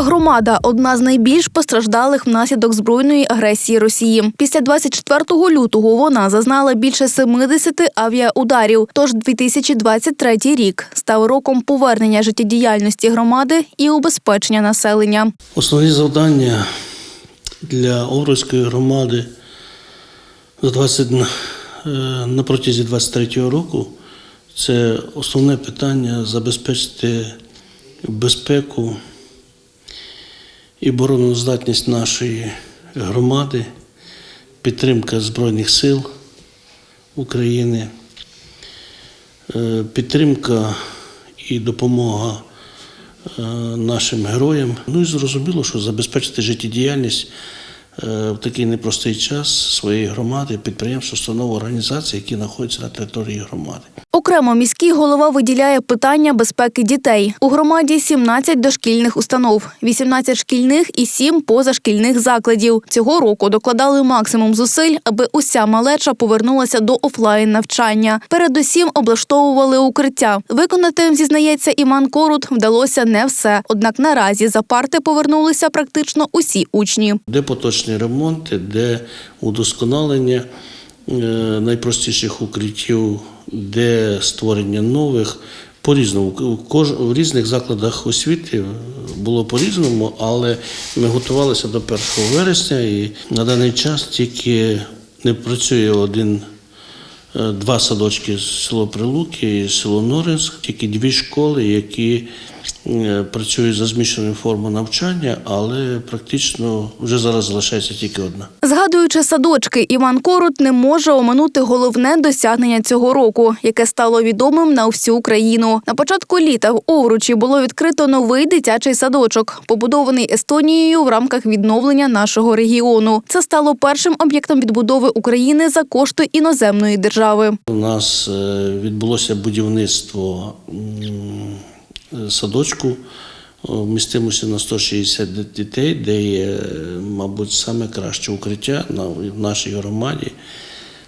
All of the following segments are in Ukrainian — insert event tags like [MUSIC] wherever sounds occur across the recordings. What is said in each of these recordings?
Громада одна з найбільш постраждалих внаслідок збройної агресії Росії. Після 24 лютого вона зазнала більше 70 авіаударів. Тож 2023 рік став роком повернення життєдіяльності громади і убезпечення населення. Основні завдання для Овруцької громади за 20, е, на протязі 23 року це основне питання забезпечити безпеку і обороноздатність нашої громади, підтримка Збройних сил України, е, підтримка і допомога е, нашим героям. Ну і зрозуміло, що забезпечити життєдіяльність е, в такий непростий час своєї громади, підприємств, установ, організацій, які знаходяться на території громади. Окремо міський голова виділяє питання безпеки дітей. У громаді 17 дошкільних установ, 18 шкільних і 7 позашкільних закладів. Цього року докладали максимум зусиль, аби уся малеча повернулася до офлайн навчання. Передусім облаштовували укриття. Виконати, зізнається Іван Корут, вдалося не все. Однак наразі за парти повернулися практично усі учні. Де поточні ремонти, де удосконалення найпростіших укриттів, де створення нових. По-різному У в різних закладах освіти було по-різному, але ми готувалися до 1 вересня і на даний час тільки не працює один, е, два садочки з село Прилуки і село Норинськ, тільки дві школи, які е, працюють за змішаною формою навчання, але практично вже зараз залишається тільки одна. Згадуючи садочки, Іван Корут не може оминути головне досягнення цього року, яке стало відомим на всю Україну. На початку літа в Овручі було відкрито новий дитячий садочок, побудований Естонією в рамках відновлення нашого регіону. Це стало першим об'єктом відбудови України за кошти іноземної держави. У нас е, відбулося будівництво садочку е, вмістимості на 160 дітей, де є, е, мабуть, саме краще укриття в нашій громаді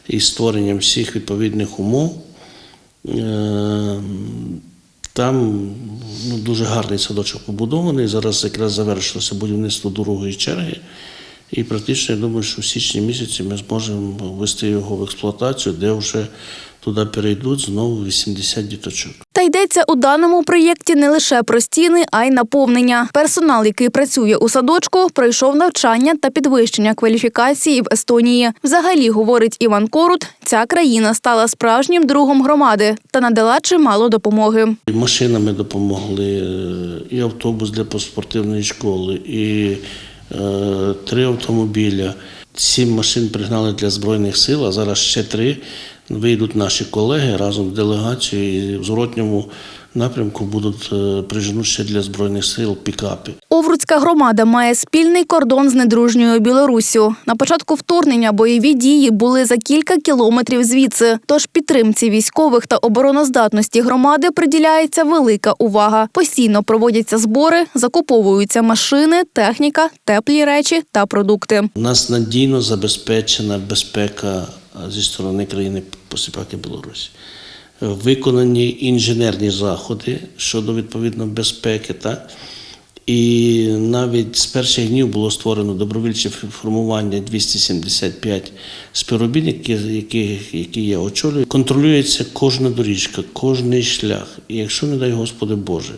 із створенням всіх відповідних умов. Е, Там ну, дуже гарний садочок побудований. Зараз якраз завершилося будівництво другої черги. І практично я думаю, що в січні місяці ми зможемо ввести його в експлуатацію, де вже туди перейдуть знову 80 діточок. Та йдеться у даному проєкті не лише про стіни, а й наповнення. Персонал, який працює у садочку, пройшов навчання та підвищення кваліфікації в Естонії. Взагалі, говорить Іван Корут, ця країна стала справжнім другом громади та надала чимало допомоги. І машинами допомогли, і автобус для спортивної школи, і е, три автомобіля. Сім машин пригнали для Збройних сил, а зараз ще три. Вийдуть наші колеги разом з делегацією і в зворотньому напрямку будуть е, приженуть ще для Збройних сил пікапи. Овруцька громада має спільний кордон з недружньою Білоруссю. На початку вторгнення бойові дії були за кілька кілометрів звідси. Тож підтримці військових та обороноздатності громади приділяється велика увага. Постійно проводяться збори, закуповуються машини, техніка, теплі речі та продукти. У нас надійно забезпечена безпека зі сторони країни посіпаки Білорусі. Виконані інженерні заходи щодо відповідно безпеки. Так? І навіть з перших днів було створено добровільче формування 275 співробітників, які, які я очолюю. Контролюється кожна доріжка, кожний шлях. І якщо, не дай Господи Боже,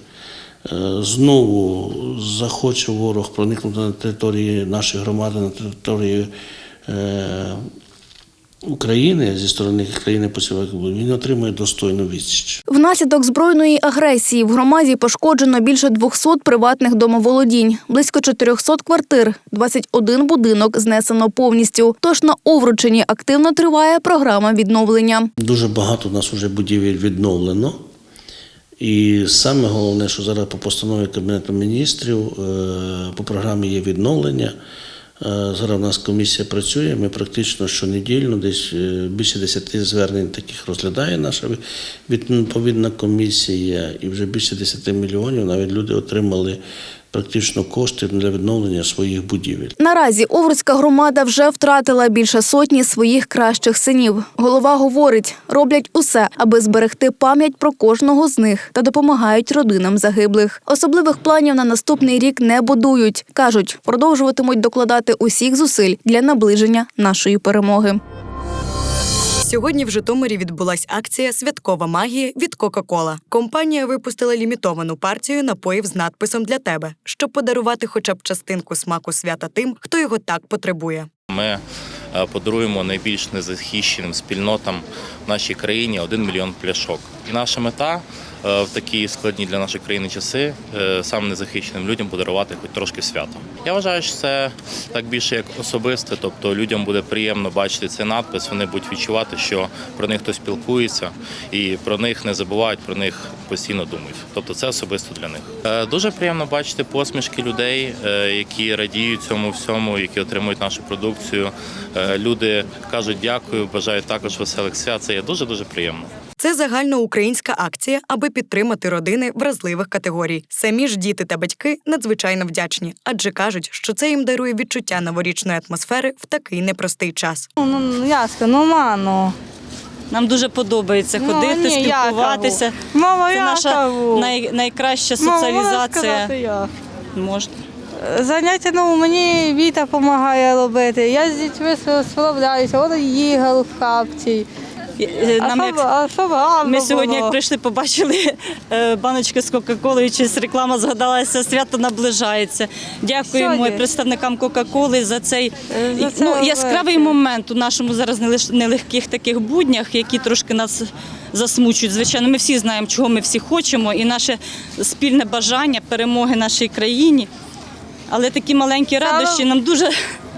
е, знову захоче ворог проникнути на території нашої громади, на територію е, України зі сторони країни посівок, він отримує достойну відсіч. Внаслідок збройної агресії в громаді пошкоджено більше 200 приватних домоволодінь, близько 400 квартир, 21 будинок знесено повністю. Тож на Овручині активно триває програма відновлення. Дуже багато у нас вже будівель відновлено. І саме головне, що зараз по постанові Кабінету міністрів е, по програмі є відновлення. Е, Зараз у нас комісія працює. Ми практично щонедільно, десь е, більше 10 звернень таких розглядає наша відповідна комісія, і вже більше 10 мільйонів навіть люди отримали практично кошти для відновлення своїх будівель. Наразі Овруцька громада вже втратила більше сотні своїх кращих синів. Голова говорить, роблять усе, аби зберегти пам'ять про кожного з них та допомагають родинам загиблих. Особливих планів на наступний рік не будують. кажуть, продовжуватимуть докладати усіх зусиль для наближення нашої перемоги. Сьогодні в Житомирі відбулась акція Святкова магія від Кока-Кола. Компанія випустила лімітовану партію напоїв з надписом для тебе, щоб подарувати хоча б частинку смаку свята тим, хто його так потребує. Ми е, подаруємо найбільш незахищеним спільнотам в нашій країні 1 мільйон пляшок. І наша мета в такі складні для нашої країни часи е, саме незахищеним людям подарувати хоч трошки свято. Я вважаю, що це так більше як особисте, тобто людям буде приємно бачити цей надпис. Вони будуть відчувати, що про них хтось спілкується і про них не забувають, про них постійно думають. Тобто це особисто для них. Е, Дуже приємно бачити посмішки людей, е, які радіють цьому всьому, які отримують нашу продукцію. Е, Люди кажуть дякую, бажають також веселих свят. Це є дуже дуже приємно. Це загальноукраїнська акція, аби підтримати родини вразливих категорій. Самі ж діти та батьки надзвичайно вдячні, адже кажуть, що це їм дарує відчуття новорічної атмосфери в такий непростий час. Ну, ну ясно, ну мано. Нам дуже подобається ходити, ну, ні, спілкуватися. кажу. Мама, Це я наша най, найкраща соціалізація. Можна. Заняття ну, мені Віта допомагає робити. Я з дітьми справляюся, вона їгала в хапці. Е, А Нам як... Ми сьогодні, як прийшли, побачили е, баночки з Кока-Колою, чись реклама згадалася, свято наближається. Дякуємо представникам Кока-Коли за цей Е, ну, яскравий момент у нашому зараз нелегких таких буднях, які трошки нас засмучують. Звичайно, ми всі знаємо, чого ми всі хочемо, і наше спільне бажання перемоги нашій країні. Але такі маленькі радощі нам дуже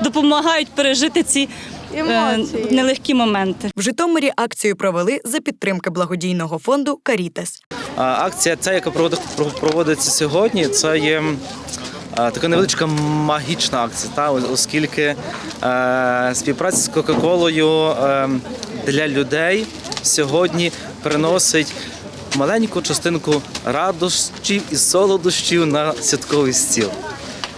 допомагають пережити ці е, нелегкі моменти. В Житомирі акцію провели за підтримки благодійного фонду Карітес. Акція, ця, яка проводи- проводиться сьогодні, це є така невеличка магічна акція, та, оскільки е, співпраця з Кока-Колою е, для людей сьогодні приносить маленьку частинку радощів і солодощів на святковий стіл.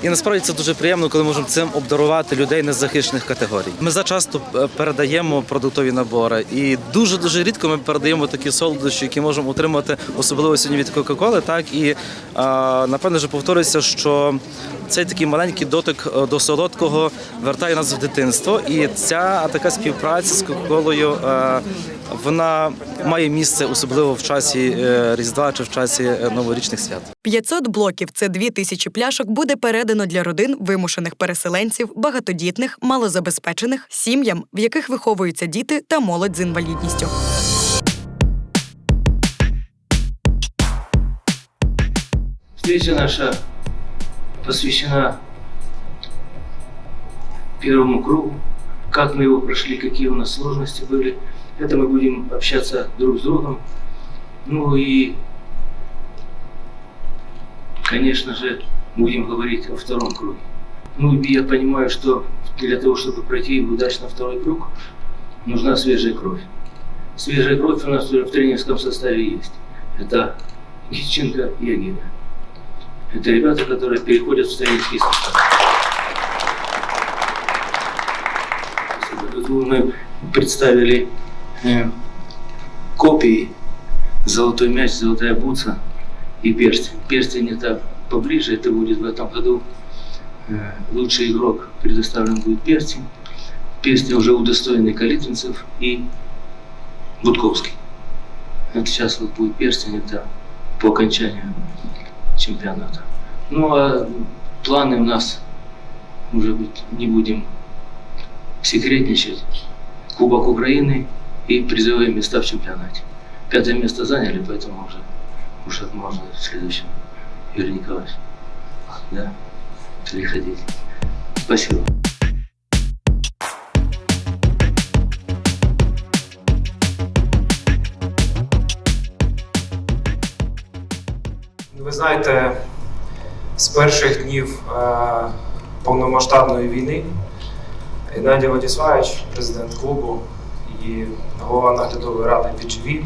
І насправді це дуже приємно, коли можемо цим обдарувати людей незахищених категорій. Ми зачасто е, передаємо продуктові набори, і дуже дуже рідко ми передаємо такі солодощі, які можемо отримати, особливо сьогодні від Кока-Коли. Так і а, напевно вже повторюється, що цей такий маленький дотик е, до солодкого вертає нас в дитинство. І ця така співпраця з Кока-Колою е, вона має місце особливо в часі е, Різдва чи в часі е, новорічних свят. 500 блоків це 2 тисячі пляшок буде передано для родин вимушених переселенців, багатодітних, малозабезпечених, сім'ям, в яких виховуються діти та молодь з інвалідністю. Встреча наша посвящена первому кругу, как мы его прошли, какие у нас сложности были. Это мы будем общаться друг с другом. Ну и, конечно же, будем говорить о втором круге. Ну и я понимаю, что для того, чтобы пройти удачно второй круг, нужна свежая кровь. Свежая кровь у нас уже в тренерском составе есть. Это Гитченко и Агина. Это ребята, которые переходят в тренерский состав. Мы представили копии «Золотой мяч», «Золотая бутса» и «Перстень». Перстень это поближе, это будет в этом году. Э, лучший игрок предоставлен будет перстень. Перстень уже удостоенный Калитвинцев и Будковский. Это сейчас вот будет перстень, это по окончанию чемпионата. Ну а планы у нас, может быть, не будем секретничать. Кубок Украины и призовые места в чемпионате. Пятое место заняли, поэтому уже, уже можно в следующем. Юрий Николаевич. Да? Переходите. Спасибо. Ви знаєте, з перших днів е, повномасштабної війни Геннадій Владиславович, президент клубу і голова наглядової ради BGV,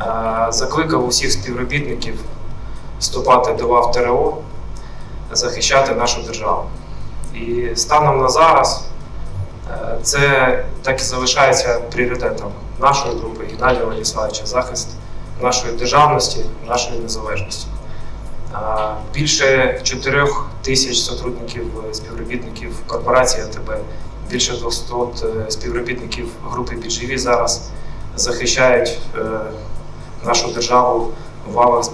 е, закликав усіх співробітників вступати до лав ТРО, захищати нашу державу. І станом на зараз е, це так і залишається пріоритетом нашої групи Геннадія Владиславовича захист нашої державності, нашої незалежності. Більше 4 тисяч сотрудників, е, співробітників корпорації АТБ, більше 200 е, співробітників групи «Підживі» зараз захищають е, нашу державу в лавах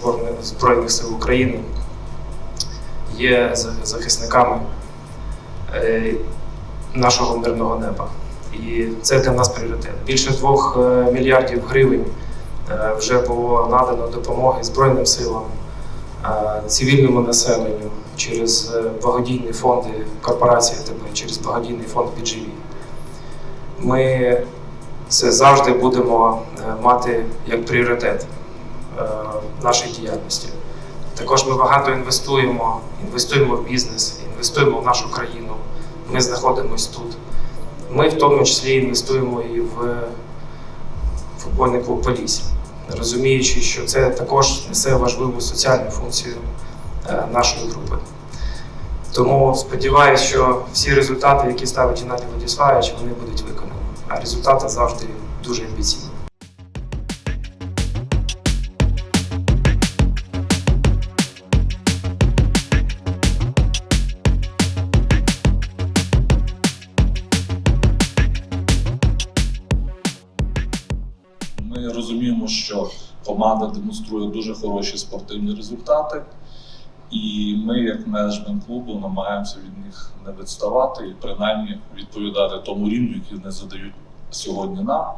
Збройних- сил України, є захисниками е, нашого мирного неба. І це для нас пріоритет. Більше двох е, мільярдів гривень вже було надано допомоги Збройним силам, цивільному населенню через е, благодійні фонди корпорації АТБ, через благодійний фонд «Підживі». Ми це завжди будемо е, мати як пріоритет е, в нашій діяльності. Також ми багато інвестуємо, інвестуємо в бізнес, інвестуємо в нашу країну. Ми знаходимося тут. Ми в тому числі інвестуємо і в футбольний клуб Полісся, розуміючи, що це також несе важливу соціальну функцію нашої групи. Тому сподіваюся, що всі результати, які ставить Геннадій Владиславович, вони будуть виконані. А результати завжди дуже амбіційні. Ми розуміємо, що команда демонструє дуже хороші спортивні результати, і ми, як менеджмент клубу, намагаємося від них не відставати і принаймні відповідати тому рівню, який вони задають сьогодні нам.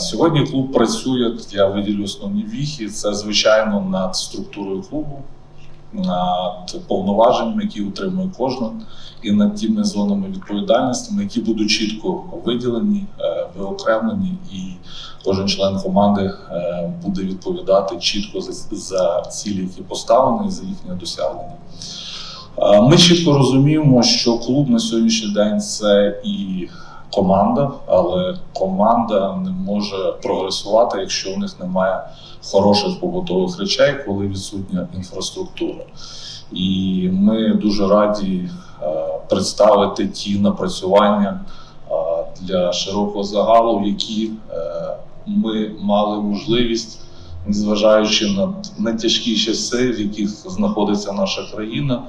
Сьогодні клуб працює, я виділю основні віхи. Це звичайно над структурою клубу, над повноваженнями, які отримує кожен, і над тими зонами відповідальності, які будуть чітко виділені, е, виокремлені, і кожен член команди е, буде відповідати чітко за, за цілі, які поставлені, і за їхнє досягнення. Е, Ми чітко розуміємо, що клуб на сьогоднішній день це і команда, але команда не може прогресувати, якщо в них немає хороших побутових речей, коли відсутня інфраструктура. І ми дуже раді е, представити ті напрацювання е, для широкого загалу, які е, ми мали можливість, незважаючи на нетяжкі часи, в яких знаходиться наша країна.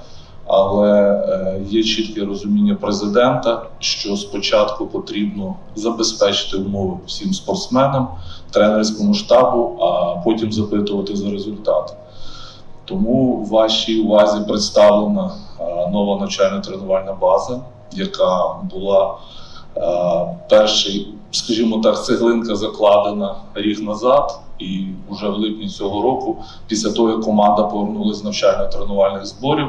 Але е, є чітке розуміння президента, що спочатку потрібно забезпечити умови всім спортсменам, тренерському штабу, а потім запитувати за результати. Тому в вашій увазі представлена е, нова навчально-тренувальна база, яка була е, перший, скажімо так, цеглинка закладена рік назад, і вже в липні цього року, після того, як команда повернулася з навчально-тренувальних зборів,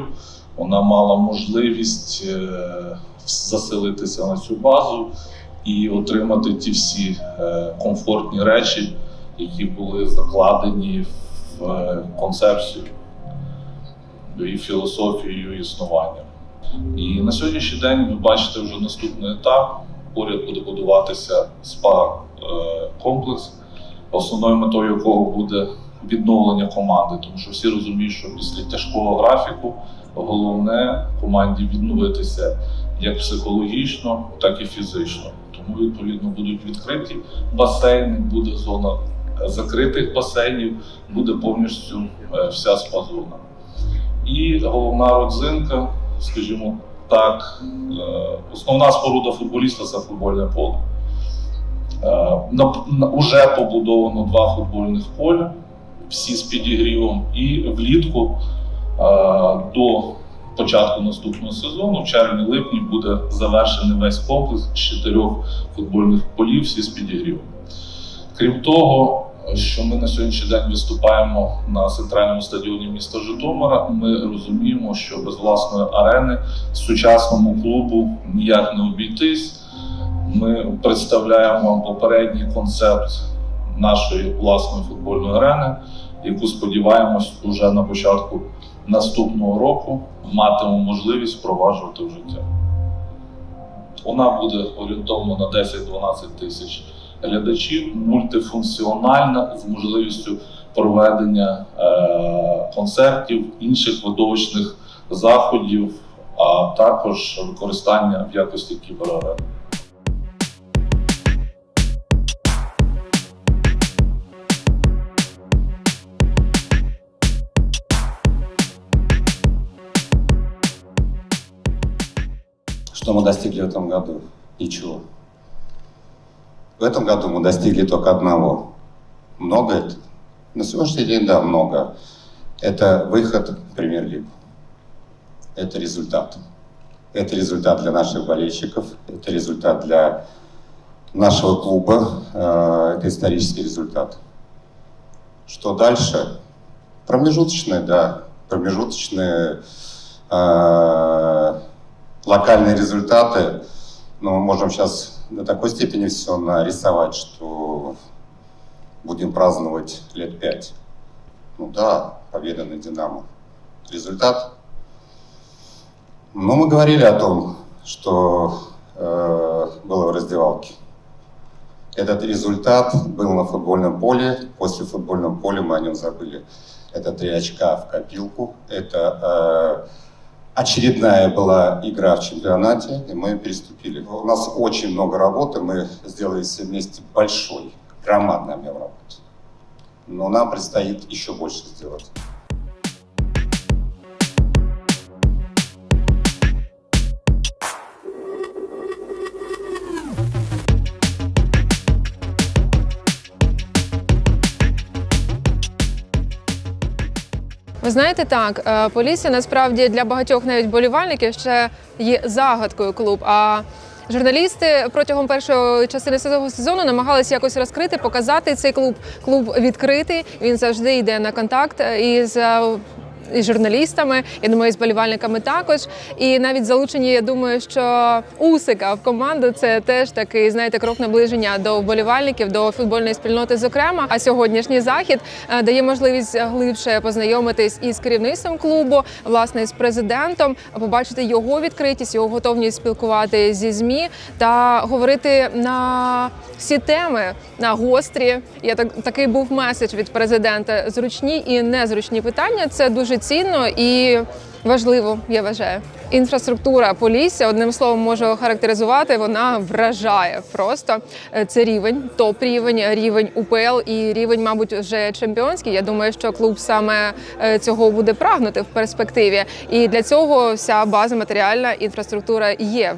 вона мала можливість е, заселитися на цю базу і отримати ті всі е, комфортні речі, які були закладені в е, концепцію і філософію існування. І на сьогоднішній день ви бачите вже наступний етап. Поряд буде будуватися спа-комплекс, основною метою якого буде відновлення команди, тому що всі розуміють, що після тяжкого графіку головне команді відновитися як психологічно, так і фізично. Тому відповідно будуть відкриті басейни, буде зона закритих басейнів, буде повністю е, вся спа-зона. І головна родзинка, скажімо так, е, основна споруда футболіста це футбольне поле. Е, Уже побудовано два футбольних поля, всі з підігрівом, і влітку до початку наступного сезону, в червні-липні, буде завершений весь комплекс з чотирьох футбольних полів, всі з підігрівом. Крім того, що ми на сьогоднішній день виступаємо на центральному стадіоні міста Житомира, ми розуміємо, що без власної арени сучасному клубу ніяк не обійтись. Ми представляємо вам попередній концепт нашої власної футбольної арени, яку сподіваємось уже на початку наступного року матимемо можливість впроваджувати в життя. Вона буде орієнтовно на 10-12 тисяч глядачів, мультифункціональна з можливістю проведення е, концертів, інших видовищних заходів, а також використання в якості кіберарени. Что мы достигли в этом году? Ничего. В этом году мы достигли только одного. Много это? На сегодняшний день, да, много. Это выход в премьер-лигу. Это результат. Это результат для наших болельщиков, это результат для нашего клуба, э, это исторический результат. Что дальше? Промежуточные, да, промежуточные э, локальные результаты, но мы можем сейчас до такой степени все нарисовать, что будем праздновать лет пять. Ну да, победа над Динамо. Результат. Но мы говорили о том, что э, было в раздевалке. Этот результат был на футбольном поле. После футбольного поля мы о нем забыли. Это три очка в копилку. Это э, очередная была игра в чемпионате, и мы переступили. У нас очень много работы, мы сделали все вместе большой, громадный объем работы. Но нам предстоит еще больше сделать. Знаєте, так, е, Полісся насправді для багатьох навіть болівальників ще є загадкою клуб. А журналісти протягом першої частини сезону намагалися якось розкрити, показати цей клуб. Клуб відкритий. Він завжди йде на контакт із. І журналістами, я думаю, і болівальниками також. І навіть залучені, я думаю, що Усика в команду це теж такий, знаєте, крок наближення до вболівальників, до футбольної спільноти, зокрема. А сьогоднішній захід е, дає можливість глибше познайомитись із керівництвом клубу, власне, з президентом, побачити його відкритість, його готовність спілкувати зі змі та говорити на всі теми на гострі. Я так такий був меседж від президента. Зручні і незручні питання. Це дуже цінно і. Важливо, я вважаю. Інфраструктура Полісся, одним словом, можу охарактеризувати, вона вражає просто. Е, Це рівень, топ-рівень, рівень УПЛ і рівень, мабуть, вже чемпіонський. Я думаю, що клуб саме е, цього буде прагнути в перспективі. І для цього вся база матеріальна інфраструктура є.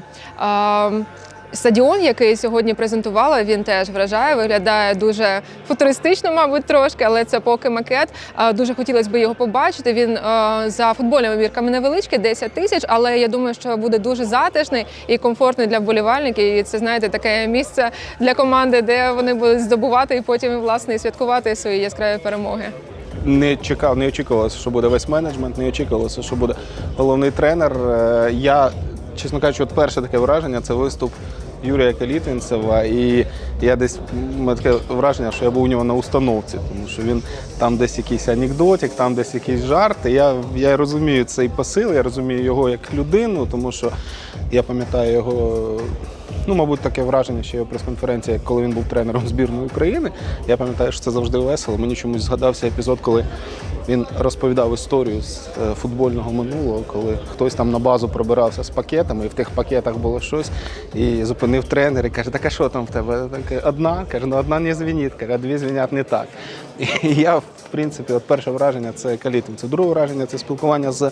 Стадіон, який сьогодні презентувала, він теж вражає, виглядає дуже футуристично, мабуть, трошки, але це поки макет. Дуже хотілося б його побачити. Він за футбольними мірками невеличкий, 10 тисяч, але я думаю, що буде дуже затишний і комфортний для вболівальників. І це знаєте таке місце для команди, де вони будуть здобувати і потім власне святкувати свої яскраві перемоги. не чекав, не очікувалося, що буде весь менеджмент, не очікувалося, що буде головний тренер. Е, Я, чесно кажучи, от перше таке враження це виступ Юрія Калітвінцева. І я десь таке враження, що я був у нього на установці, тому що він там десь якийсь анекдотик, там десь якийсь жарт. І я, я розумію цей посил, я розумію його як людину, тому що я пам'ятаю його. Ну, мабуть, таке враження, що його прес-конференція, коли він був тренером збірної України. Я пам'ятаю, що це завжди весело. Мені чомусь згадався епізод, коли він розповідав історію з е, футбольного минулого, коли хтось там на базу пробирався з пакетами, і в тих пакетах було щось, і зупинив тренер і каже, так а що там в тебе? Таке, одна, каже, ну одна не звенить, каже, а дві звенять не так. І [LAUGHS] я, в принципі, от перше враження це калітин. Це друге враження це спілкування з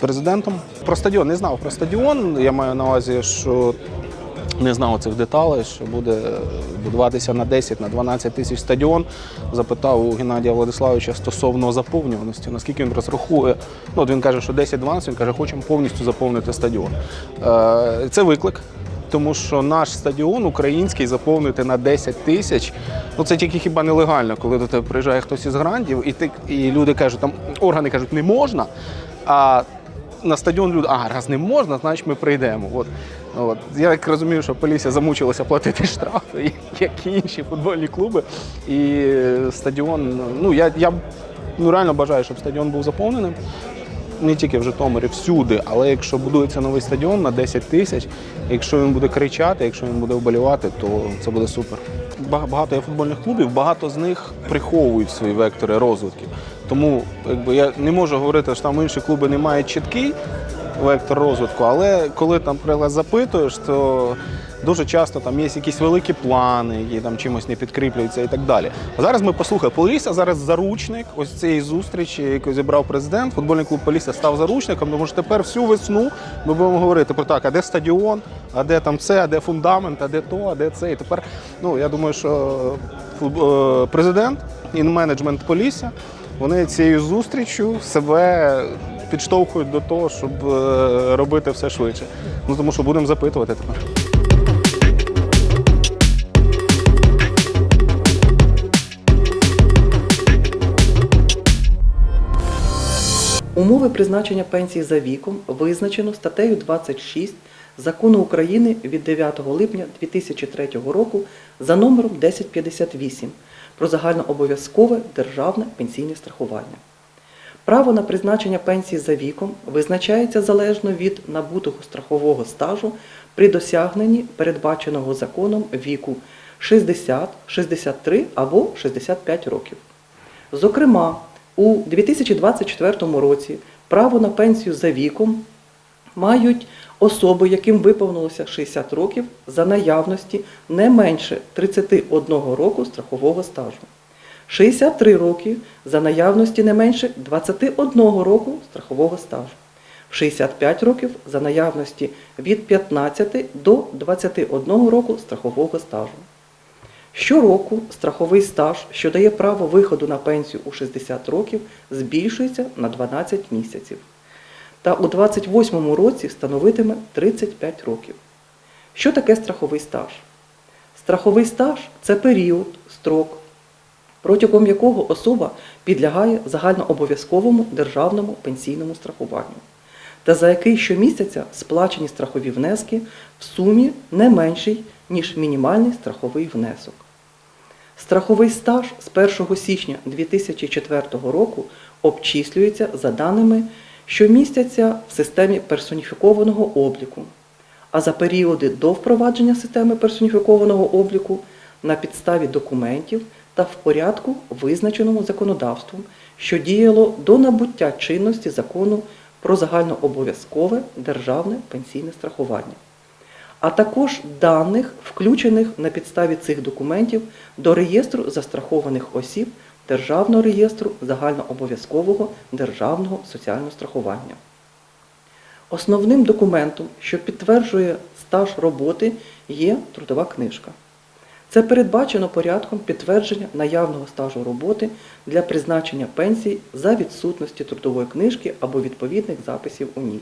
президентом. Про стадіон не знав про стадіон. Я маю на увазі, що не знав цих деталей, що буде будуватися на 10 на 12 тисяч стадіон. Запитав у Геннадія Владиславовича стосовно заповнюваності, наскільки він розрахує. Ну, от він каже, що 10-12, він каже, хочемо повністю заповнити стадіон. Е, Це виклик. Тому що наш стадіон український заповнити на 10 тисяч, ну це тільки хіба нелегально, коли до тебе приїжджає хтось із грантів, і ти і люди кажуть, там органи кажуть, не можна. А на стадіон люди, а раз не можна, значить ми прийдемо. От. От. Я так розумію, що Полісся замучилася платити штрафи, [LAUGHS] як і інші футбольні клуби. І стадіон, ну я, я ну, реально бажаю, щоб стадіон був заповненим. Не тільки в Житомирі, всюди, але якщо будується новий стадіон на 10 тисяч, якщо він буде кричати, якщо він буде вболівати, то це буде супер. багато є футбольних клубів, багато з них приховують свої вектори розвитку. Тому якби, я не можу говорити, що там інші клуби не мають чіткий вектор розвитку, але коли там наприклад, запитуєш, то дуже часто там є якісь великі плани, які там чимось не підкріплюються і так далі. А зараз ми послухаємо, Полісся зараз заручник ось цієї зустрічі, яку зібрав президент. Футбольний клуб Полісся став заручником, тому що тепер всю весну ми будемо говорити про так, а де стадіон, а де там це, а де фундамент, а де то, а де це. І тепер, ну я думаю, що е, президент і менеджмент Полісся вони цією зустрічю себе підштовхують до того, щоб е, робити все швидше. Ну тому що будемо запитувати тепер. Умови призначення пенсії за віком визначено статтею 26 Закону України від 9 липня 2003 року за номером 1058 про загальнообов'язкове державне пенсійне страхування. Право на призначення пенсії за віком визначається залежно від набутого страхового стажу при досягненні передбаченого законом віку 60, 63 або 65 років. Зокрема, у 2024 році право на пенсію за віком мають особи, яким виповнилося 60 років за наявності не менше 31 року страхового стажу. 63 роки за наявності не менше 21 року страхового стажу. 65 років за наявності від 15 до 21 року страхового стажу. Щороку страховий стаж, що дає право виходу на пенсію у 60 років, збільшується на 12 місяців. Та у 28 році становитиме 35 років. Що таке страховий стаж? Страховий стаж це період, строк, протягом якого особа підлягає загальнообов'язковому державному пенсійному страхуванню, та за який щомісяця сплачені страхові внески в сумі не менший, ніж мінімальний страховий внесок. Страховий стаж з 1 січня 2004 року обчислюється за даними, що містяться в системі персоніфікованого обліку, а за періоди до впровадження системи персоніфікованого обліку на підставі документів та в порядку, визначеному законодавством, що діяло до набуття чинності закону про загальнообов'язкове державне пенсійне страхування. А також даних, включених на підставі цих документів до реєстру застрахованих осіб Державного реєстру загальнообов'язкового державного соціального страхування. Основним документом, що підтверджує стаж роботи, є трудова книжка. Це передбачено порядком підтвердження наявного стажу роботи для призначення пенсій за відсутності трудової книжки або відповідних записів у ній.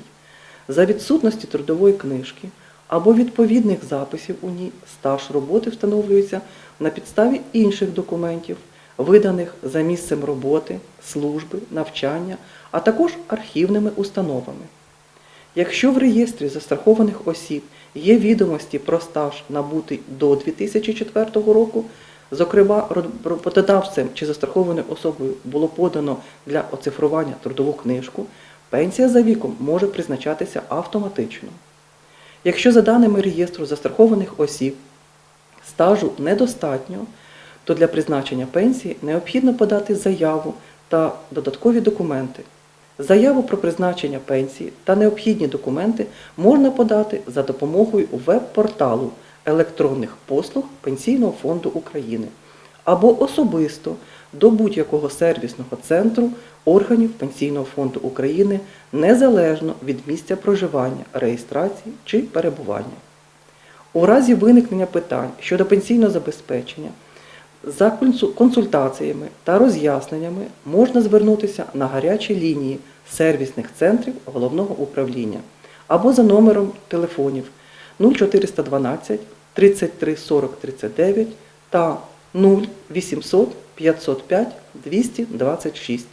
За відсутності трудової книжки або відповідних записів у ній стаж роботи встановлюється на підставі інших документів, виданих за місцем роботи, служби, навчання, а також архівними установами. Якщо в реєстрі застрахованих осіб є відомості про стаж набутий до 2004 року, зокрема роботодавцем чи застрахованою особою було подано для оцифрування трудову книжку, пенсія за віком може призначатися автоматично. Якщо за даними реєстру застрахованих осіб стажу недостатньо, то для призначення пенсії необхідно подати заяву та додаткові документи. Заяву про призначення пенсії та необхідні документи можна подати за допомогою веб-порталу електронних послуг Пенсійного фонду України або особисто до будь-якого сервісного центру органів Пенсійного фонду України незалежно від місця проживання, реєстрації чи перебування. У разі виникнення питань щодо пенсійного забезпечення за консультаціями та роз'ясненнями можна звернутися на гарячі лінії сервісних центрів головного управління або за номером телефонів 0412 33 40 39 та 0800 505 226.